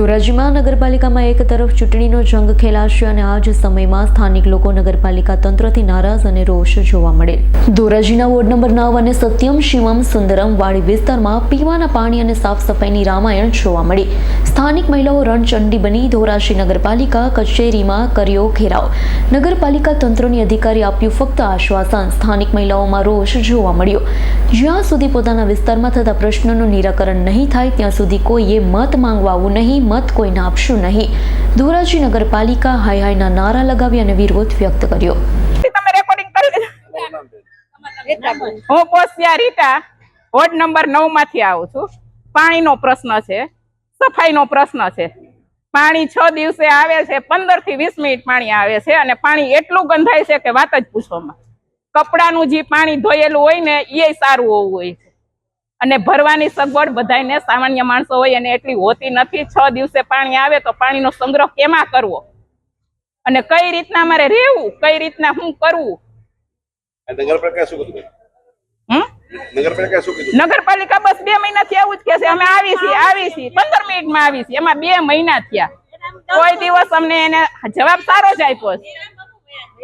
ધોરાજીમાં નગરપાલિકામાં એક તરફ ચૂંટણીનો જંગ ખેલાશે અને આ જ સમયમાં સ્થાનિક લોકો નગરપાલિકા તંત્રથી નારાજ અને રોષ જોવા મળે. ધોરાજીના વોર્ડ નંબર નવ અને સત્યમ, શિવમ, સુંદરમ વાડી વિસ્તારમાં પીવાના પાણી અને સાફ સફાઈની રામાયણ જોવા મળી. સ્થાનિક મહિલાઓ રણચંડી બની ધોરાજી નગરપાલિકા કચેરીમાં કર્યો ઘેરાવ. નગરપાલિકા તંત્રની અધિકારી આપ્યું ફક્ત આશ્વાસન. સ્થાનિક મહિલાઓમાં રોષ જોવા મળ્યો. જ્યાં સુધી પોતાના વિસ્તારમાં થતા પ્રશ્નોનું નિરાકરણ નહીં થાય, ત્યાં સુધી કોઈએ મત માંગવા આવવું નહીં, મત કોઈને આપશું નહીં. ધોરાજી નગરપાલિકા હાય હાયના નારા લગાવી અને વિરોધ વ્યક્ત કર્યો. હું પોસ્ટિયા રીટા વોર્ડ નંબર નવમાંથી આવું છું. પાણીનો પ્રશ્ન છે, સફાઈનો પ્રશ્ન છે. પાણી છ દિવસે આવે છે પંદરથી વીસ મિનિટ પાણી આવે છે અને પાણી એટલું ગંધાય છે કે વાત જ પૂછવામાં. કપડાનું જે પાણી ધોયેલું હોય ને એ સારું હોવું હોય છે. અને ભરવાની સગવડ બધાને સામાન્ય માણસો હોય અને એટલી હોતી નથી. છ દિવસે પાણી આવે તો પાણીનો સંગ્રહ કેમાં કરવો? અને કઈ રીતના અમારે રહેવું? કઈ રીતના શું કરવું નગરપાલિકા બસ બે મહિનાથી આવું જ કે છે. અમે આવી છીએ આવી છીએ. પંદર મિનિટમાં આવી છીએ. એમાં બે મહિના થયા. કોઈ દિવસ અમને એને જવાબ સારો જ આપ્યો છે.